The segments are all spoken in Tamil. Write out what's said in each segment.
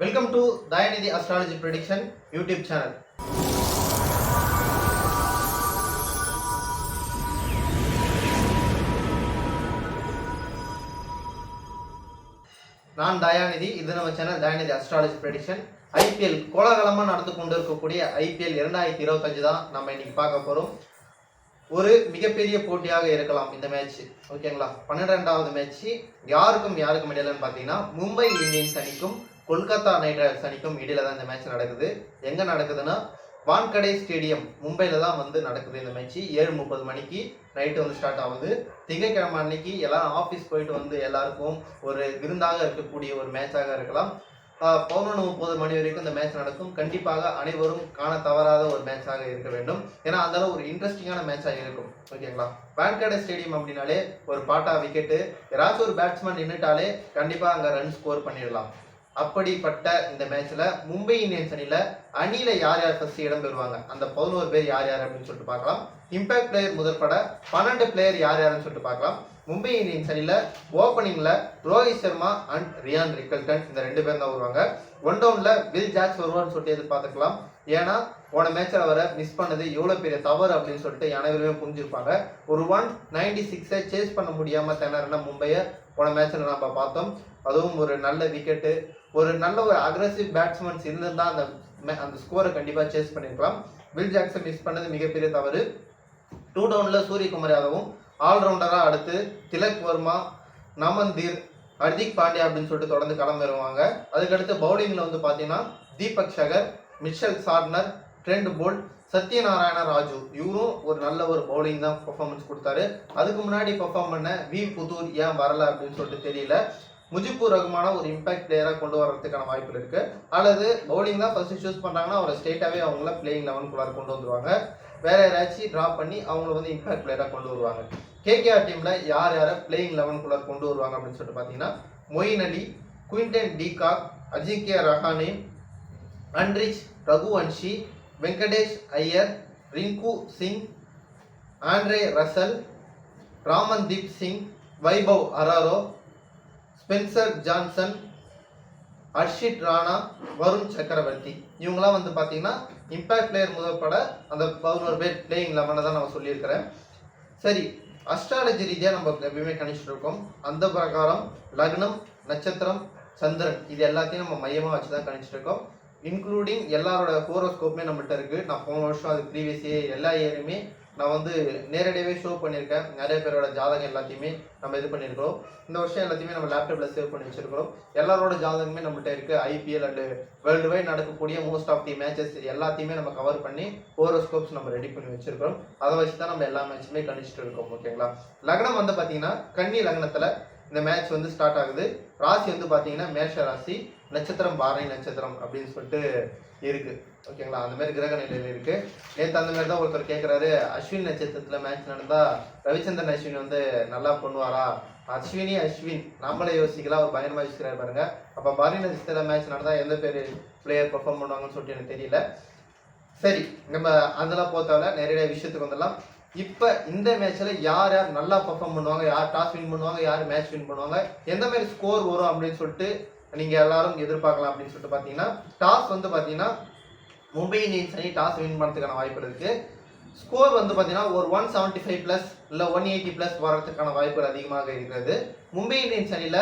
Welcome to Dayanidhi astrology prediction YouTube channel நான் தயாநிதி இது நம்ம channel Dayanidhi astrology prediction IPL கோலாகலமாக நடந்து கொண்டு இருக்கக்கூடிய ஐபிஎல் இரண்டாயிரத்தி இருபத்தஞ்சு தான் நம்ம இன்னைக்கு பார்க்க போகிறோம் ஒரு மிகப்பெரிய போட்டியாக இருக்கலாம் இந்த மேட்ச் ஓகேங்களா பன்னிரெண்டாவது மேட்ச் யாருக்கும் யாருக்கும் இடையிலன்னு பார்த்தீங்கன்னா மும்பை இந்தியன்ஸ் அணிக்கும் கொல்கத்தா நைட் ரைடர்ஸ் அணிக்கும் இடையில தான் இந்த மேட்ச் நடக்குது. எங்க நடக்குதுன்னா வான்கடை ஸ்டேடியம் மும்பையில தான் வந்து நடக்குது இந்த மேட்ச் ஏழு முப்பது மணிக்கு நைட்டு வந்து ஸ்டார்ட் ஆகுது. திங்கக்கிழமை அன்னைக்கு எல்லாரும் ஆஃபீஸ் போயிட்டு வந்து எல்லாருக்கும் ஒரு விருந்தாக இருக்கக்கூடிய ஒரு மேட்சாக இருக்கலாம். பதினொன்று முப்பது மணி வரைக்கும் இந்த மேட்ச் நடக்கும். கண்டிப்பாக அனைவரும் காண தவறாத ஒரு மேட்சாக இருக்க வேண்டும். ஏன்னா அந்த அளவு ஒரு இன்ட்ரெஸ்டிங்கான மேட்சாக இருக்கும். ஓகேங்களா வான்கடை ஸ்டேடியம் அப்படின்னாலே ஒரு பாட்டா விக்கெட்டு ஏதாச்சும் ஒரு பேட்ஸ்மேன் நின்றுட்டாலே கண்டிப்பாக அங்கே ரன் ஸ்கோர் பண்ணிடலாம். அப்படிப்பட்ட இந்த மேட்ச்ல மும்பை இந்தியன்ஸ் அணியில அணியில யார் யார் ஃபர்ஸ்ட் இடம் பெறுவாங்க? அந்த பதினோரு பேர் யார் யார் அப்படின்னு சொல்லிட்டு பார்க்கலாம். இம்பாக்ட் பிளேயர் முதல் பட பன்னெண்டு பிளேயர் யார் யாருன்னு சொல்லிட்டு பார்க்கலாம். மும்பை இந்தியன்ஸ் அணியில ஓப்பனிங்ல Rohit Sharma and Ryan Rickelton இந்த ரெண்டு பேரும் தான் வருவாங்க. ஒன் டவுன்ல பில் ஜாக்ஸ் வருவான்னு சொல்லிட்டு எதிர்பார்த்துக்கலாம். ஏன்னா போன மேட்ச்ல அவரை மிஸ் பண்ணது எவ்வளவு பெரிய தவறு அப்படின்னு சொல்லிட்டு அனைவருமே புரிஞ்சிருப்பாங்க. ஒரு ஒன் நைன்டி சிக்ஸை சேஸ் பண்ண முடியாம திணறின மும்பையை போன மேட்ச்ல நம்ம பார்த்தோம். அதுவும் ஒரு நல்ல விக்கெட்டு ஒரு நல்ல ஒரு அக்ரஸிவ் பேட்ஸ்மேன்ஸ் இருந்திருந்தால் அந்த மே- அந்த ஸ்கோரை கண்டிப்பாக சேஸ் பண்ணியிருக்கலாம் வில் ஜாக்சன் மிஸ் பண்ணது மிகப்பெரிய தவறு. டூ டவுனில் சூரியகுமார் யாதவும் ஆல்ரவுண்டராக அடுத்து திலக் வர்மா நமந்தீர் ஹர்திக் பாண்டியா அப்படின்னு சொல்லிட்டு தொடர்ந்து களம் வருவாங்க. அதுக்கடுத்து பவுலிங்கில் வந்து பார்த்தீங்கன்னா Deepak Chahar Mitchell Santner Trent Boult Satyanarayana Raju. இவரும் ஒரு நல்ல ஒரு பவுலிங் தான் பர்ஃபார்மன்ஸ் கொடுத்தாரு. அதுக்கு முன்னாடி பெர்ஃபார்ம் பண்ண வி புதூர் ஏன் வரல அப்படின்னு சொல்லிட்டு தெரியல. முஜிபுர் ரஹ்மான ஒரு இம்பாக்ட் பிளேயராக கொண்டு வர்றதுக்கான வாய்ப்பு இருக்கு. அல்லது பவுலிங் தான் ஃபர்ஸ்ட் சூஸ் பண்றாங்கன்னா அவரை ஸ்டேட்டாவே அவங்கள பிளேயிங் லெவனுக்குள்ளார கொண்டு வந்துருவாங்க. வேற யாராச்சும் ட்ராப் பண்ணி அவங்கள வந்து இம்பாக்ட் பிளேயராக கொண்டு வருவாங்க. கேகேஆர் டீம்ல யார் யாரை பிளேயிங் லெவனுக்குள்ளார கொண்டு வருவாங்க அப்படின்னு சொல்லிட்டு பார்த்தீங்கன்னா Moeen Ali Quinton de Kock Ajinkya Rahane Angkrish Raghuvanshi Venkatesh Iyer Rinku Singh Andre Russell Ramandeep Singh Vaibhav Arora Spencer Johnson Harshit Rana Varun Chakravarthy இவங்கெல்லாம் வந்து பார்த்தீங்கன்னா இம்பாக்ட் பிளேயர் முதற்பட அந்த பதினோரு பேர் பிளேயிங் லெவனை தான் நான் சொல்லியிருக்கிறேன். சரி அஸ்ட்ராலஜி ரீதியாக நம்ம எப்பயுமே கணிச்சிட்டு இருக்கோம். அந்த பிரகாரம் லக்னம் நட்சத்திரம் சந்திரன் இது எல்லாத்தையும் நம்ம மையமாக வச்சு தான் கணிச்சிட்டு இருக்கோம். இன்க்ளூடிங் எல்லாரோட ஹோரோஸ்கோப்புமே நம்மகிட்ட இருக்கு. நான் போன வருஷம் அது ப்ரீவியஸ் இயர் எல்லா இயருமே நான் வந்து நேரடியாகவே ஷோ பண்ணியிருக்கேன். நிறைய பேரோட ஜாதகம் எல்லாத்தையுமே நம்ம இது பண்ணியிருக்கிறோம். இந்த வருஷம் எல்லாத்தையுமே நம்ம லேப்டாப்பில் சேவ் பண்ணி வச்சிருக்கிறோம். எல்லாரோட ஜாதகமே நம்மகிட்ட இருக்குது ஐபிஎல் அண்டு வேர்ல்டு வைட் நடக்கக்கூடிய மோஸ்ட் ஆஃப் தி மேட்சஸ் எல்லாத்தையுமே நம்ம கவர் பண்ணி ஹோரோஸ்கோப்ஸ் நம்ம ரெடி பண்ணி வச்சிருக்கிறோம். அதை வச்சு தான் நம்ம எல்லா மேட்சுமே கணிச்சிட்டு இருக்கோம் ஓகேங்களா லக்னம் வந்து பார்த்தீங்கன்னா கன்னி லக்னத்தில் இந்த மேட்ச் வந்து ஸ்டார்ட் ஆகுது. ராசி வந்து பார்த்தீங்கன்னா மேஷ ராசி நட்சத்திரம் பாரணி நட்சத்திரம் அப்படின்னு சொல்லிட்டு இருக்கு. ஓகேங்களா அந்த மாதிரி கிரக நிலையில இருக்கு. நேற்று அந்த மாதிரி தான் ஒருத்தர் கேட்குறாரு அஸ்வின் நட்சத்திரத்தில் மேட்ச் நடந்தா ரவிச்சந்திரன் அஸ்வின் வந்து நல்லா பண்ணுவாரா? அஸ்வினி அஸ்வின் நம்மளே யோசிக்கலாம் அவர் பயங்கரமாக யோசிக்கிறாரு பாருங்க. அப்போ பாரதி நட்சத்திர மேட்ச் நடந்தா எந்த பேர் பிளேயர் பர்ஃபார்ம் பண்ணுவாங்கன்னு சொல்லிட்டு எனக்கு தெரியல. சரி நம்ம அதெல்லாம் போத்தால நிறைய விஷயத்துக்கு வந்துடலாம். இப்போ இந்த மேட்ச்சில் யார் யார் நல்லா பர்ஃபார்ம் பண்ணுவாங்க யார் டாஸ் வின் பண்ணுவாங்க யார் மேட்ச் வின் பண்ணுவாங்க எந்த மாதிரி ஸ்கோர் வரும் அப்படின்னு சொல்லிட்டு நீங்கள் எல்லாரும் எதிர்பார்க்கலாம் அப்படின்னு சொல்லிட்டு பார்த்தீங்கன்னா டாஸ் வந்து பார்த்தீங்கன்னா மும்பை இந்தியன்ஸ் அணி டாஸ் வின் பண்ணுறதுக்கான வாய்ப்பு இருக்குது ஸ்கோர் வந்து பார்த்தீங்கன்னா ஒரு ஒன் செவன்ட்டி ஃபைவ் ப்ளஸ் இல்லை ஒன் எயிட்டி ப்ளஸ் வரதுக்கான வாய்ப்புகள் அதிகமாக இருக்கிறது. மும்பை இந்தியன்ஸ் அணியில்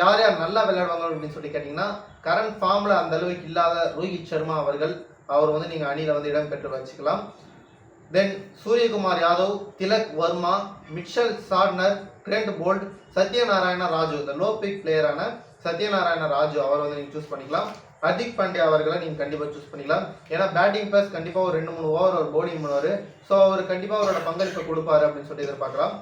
யார் யார் நல்லா விளையாடுவாங்க அப்படின்னு சொல்லி கேட்டிங்கன்னா கரண்ட் ஃபார்மில் அந்த அளவுக்கு இல்லாத ரோஹித் சர்மா அவர்கள் அவர் வந்து நீங்கள் அணியில் வந்து இடம் பெற்று வச்சுக்கலாம். Then Suryakumar Yadav Tilak Varma Mitchell Santner Trent Boult Satyanarayana Raju இந்த லோ பிக் பிளேயரான சத்யநாராயண ராஜு அவர் வந்து நீங்கள் சூஸ் பண்ணிக்கலாம். ஹர்திக் பாண்டியா அவர்களை நீங்கள் கண்டிப்பாக சூஸ் பண்ணிக்கலாம். ஏன்னா பேட்டிங் பிளஸ் கண்டிப்பாக ஒரு ரெண்டு மூணு ஓவர் ஒரு பவுலிங் பண்ணுவார். ஸோ அவர் கண்டிப்பாக அவரோட பங்களிப்பை கொடுப்பாரு அப்படின்னு சொல்லி எதிர்பார்க்கலாம்.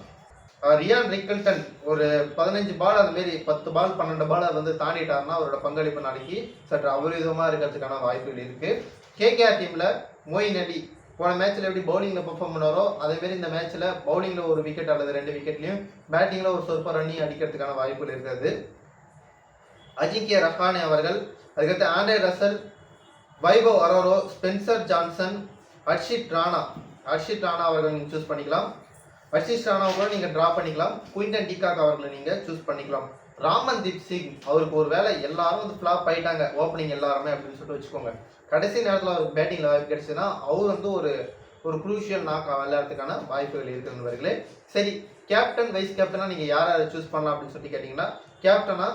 ரியான் ரிக்கல்டன் ஒரு பதினஞ்சு பால் அந்த மாரி பத்து பால் பன்னெண்டு பால் வந்து தாண்டிட்டாருன்னா அவரோட பங்களிப்பு நாளைக்கு சற்று அபரிதமாக இருக்கிறதுக்கான வாய்ப்புகள் இருக்குது கேகேஆர் டீமில் மோயின் அலி போன மேட்ச்சில் எப்படி பவுலிங்ல பெர்ஃபார்ம் பண்ணாரோ அதேமாரி இந்த மேட்ச்சில் பவுலிங்கில் ஒரு விக்கெட் அல்லது ரெண்டு விக்கெட்லையும் பேட்டிங்கில் ஒரு சொற்ப ரன்னி அடிக்கிறதுக்கான வாய்ப்புகள் இருக்கிறது அஜிங்கிய ரஹானே அவர்கள் அதுக்கடுத்து Andre Russell Vaibhav Arora Spencer Johnson Harshit Rana. Harshit Rana அவர்கள் நீங்கள் சூஸ் பண்ணிக்கலாம். ஹர்ஷித் ராணா கூட நீங்கள் ட்ரா பண்ணிக்கலாம். குயின்டன் டிகாக் அவர்களை நீங்கள் சூஸ் பண்ணிக்கலாம். ராமன்தீப் சிங் அவருக்கு ஒரு வேலை எல்லாரும் வந்து ஃப்ளாப் ஆயிட்டாங்க ஓப்பனிங் எல்லாருமே அப்படின்னு சொல்லிட்டு வச்சுக்கோங்க. கடைசி நேரத்தில் அவருக்கு பேட்டிங்ல வாய்ப்பு கிடைச்சதுன்னா அவர் வந்து ஒரு ஒரு குரூஷியல் நாக் விளையாடுறதுக்கான வாய்ப்புகள் இருக்கு நண்பர்களே. சரி கேப்டன் வைஸ் கேப்டன்னா நீங்கள் யார் யாரை சூஸ் பண்ணலாம் அப்படின்னு சொல்லி கேட்டிங்கன்னா கேப்டனாக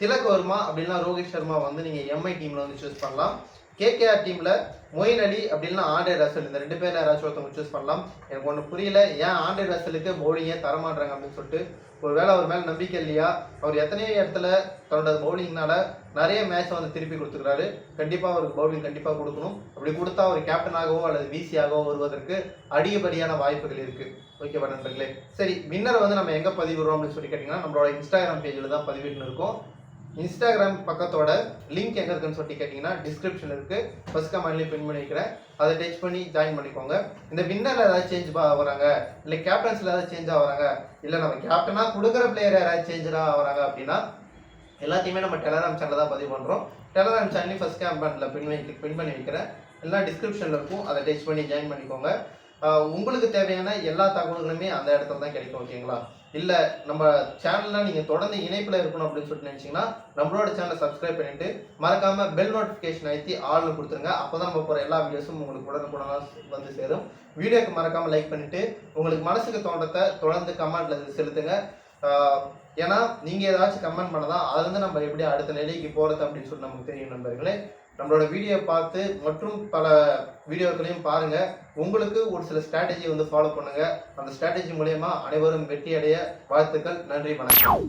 திலக் வர்மா அப்படின்னா ரோஹித் சர்மா வந்து நீங்கள் எம்ஐ டீமில் வந்து சூஸ் பண்ணலாம். கேகேஆர் டீமில் மொயின் அலி அப்படின்னா ஆண்டே ரசல். இந்த ரெண்டு பேர் யாராச்சும் ஒருத்தவங்க சூஸ் பண்ணலாம். எனக்கு ஒன்று புரியல. ஏன் ஆண்டே ரசலுக்கு பவுலிங்கே தரமாட்டாங்க அப்படின்னு சொல்லிட்டு ஒரு வேளை அவர் மேலே நம்பிக்கை இல்லையா? அவர் எத்தனையோ இடத்துல தன்னோட பவுலிங்னால நிறைய மேட்ச் வந்து திருப்பி கொடுத்துக்கிறாரு. கண்டிப்பாக அவருக்கு பவுலிங் கண்டிப்பாக கொடுக்கணும். அப்படி கொடுத்தா அவர் கேப்டனாகவோ அல்லது விசியாகவோ வருவதற்கு அதிகப்படியான வாய்ப்புகள் இருக்குது ஓகேவா நண்பர்களே. சரி வின்னரை வந்து நம்ம எங்கே பதிவிடுறோம் அப்படின்னு சொல்லி கேட்டிங்கன்னா நம்மளோட இன்ஸ்டாகிராம் பேஜில் தான் பதிவிட்டு இருக்கோம். இன்ஸ்டாகிராம் பக்கத்தோட லிங்க் எங்கே இருக்குன்னு சொல்லி கேட்டிங்கன்னா டிஸ்கிரிப்ஷன் இருக்குது ஃபஸ்ட் கமெண்ட்லேயும் பின் பண்ணி வைக்கிறேன் அதை டச் பண்ணி ஜாயின் பண்ணிக்கோங்க. இந்த வின்னரில் ஏதாவது சேஞ்ச் வராங்க? இல்லை கேப்டன்ஸில் ஏதாவது சேஞ்ச் ஆகுறாங்க இல்லை நம்ம கேப்டனாக கொடுக்குற பிளேயர் யாராவது சேஞ்சராக வராங்க அப்படின்னா எல்லாத்தையுமே நம்ம டெலகிராம் சேனலில் தான் பதிவு பண்ணுறோம் டெலகிராம் சேனலையும் கேம் கேம்பன்ல பின் பண்ணி பின் பண்ணி வைக்கிறேன். எல்லாம் டிஸ்கிரிப்ஷனில் இருக்கும். அதை டச் பண்ணி ஜாயின் பண்ணிக்கோங்க. உங்களுக்கு தேவையான எல்லா தகவல்களுமே அந்த இடத்துல தான் கிடைக்கும் ஓகேங்களா இல்லை நம்ம சேனல்லாம் நீங்கள் தொடர்ந்து இணைப்பில் இருக்கணும் அப்படின்னு சொல்லிட்டு நினச்சிங்கன்னா நம்மளோட சேனலை சப்ஸ்கிரைப் பண்ணிட்டு மறக்காமல் பெல் நோட்டிஃபிகேஷன் அழுத்தி ஆள்னு கொடுத்துருங்க. அப்போ தான் நம்ம போகிற எல்லா வீடியோஸும் உங்களுக்கு உடனுக்குடனாக வந்து சேரும். வீடியோக்கு மறக்காமல் லைக் பண்ணிவிட்டு உங்களுக்கு மனசுக்கு தோன்றத்தை தொடர்ந்து கமெண்ட்டில் செலுத்துங்க. ஏன்னா நீங்க ஏதாச்சும் கமெண்ட் பண்ணதான் அதுல இருந்து நம்ம எப்படி அடுத்த நிலைக்கு போறது அப்படின்னு சொல்லி நமக்கு தெரியும் நண்பர்களே. நம்மளோட வீடியோ பார்த்து மற்றும் பல வீடியோக்களையும் பாருங்க. உங்களுக்கு ஒரு சில ஸ்ட்ராட்டஜி வந்து ஃபாலோ பண்ணுங்க. அந்த ஸ்ட்ராட்டஜி மூலயமா அனைவரும் வெற்றி அடைய வாழ்த்துக்கள். நன்றி வணக்கம்.